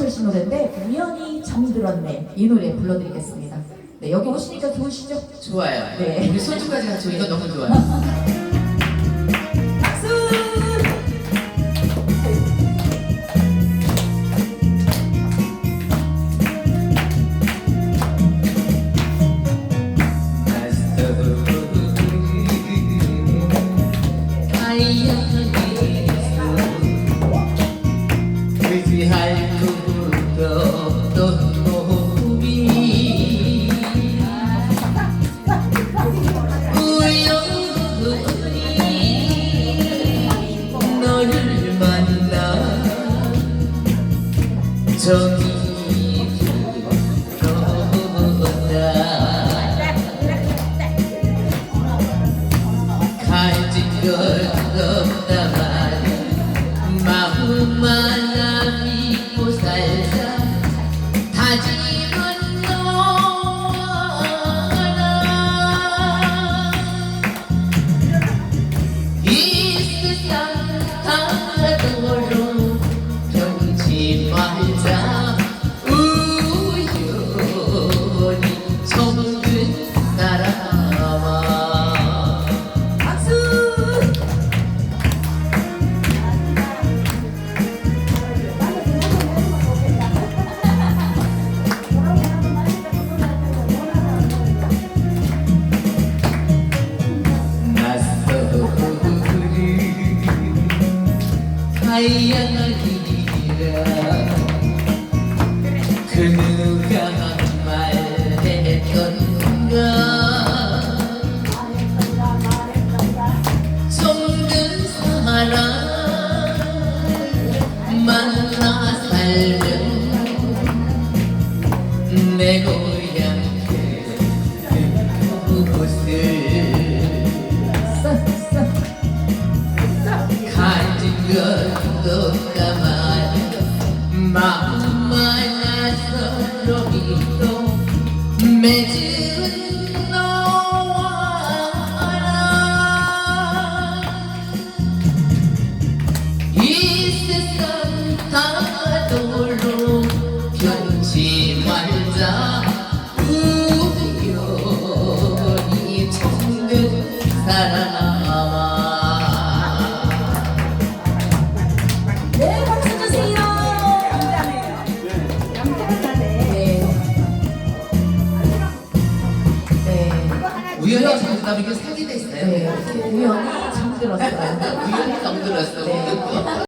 박철 씨 노래인데 우연히 잠들었네 이 노래 불러드리겠습니다. 네 여기 오시니까 좋으시죠? 좋아요. 네. 우리 손주까지 같이 오니까 너무 좋아요. 정이 들어온다 가진 것 없다만 마음만 하얀 길이라 그 누가 말했던가 정든 사람 만나 살면 내 고향 이 세상 다도록 우연히 정답이 게 상이 됐어요. 네, 우연히 정들었어요. 우연히 정들었어. 네.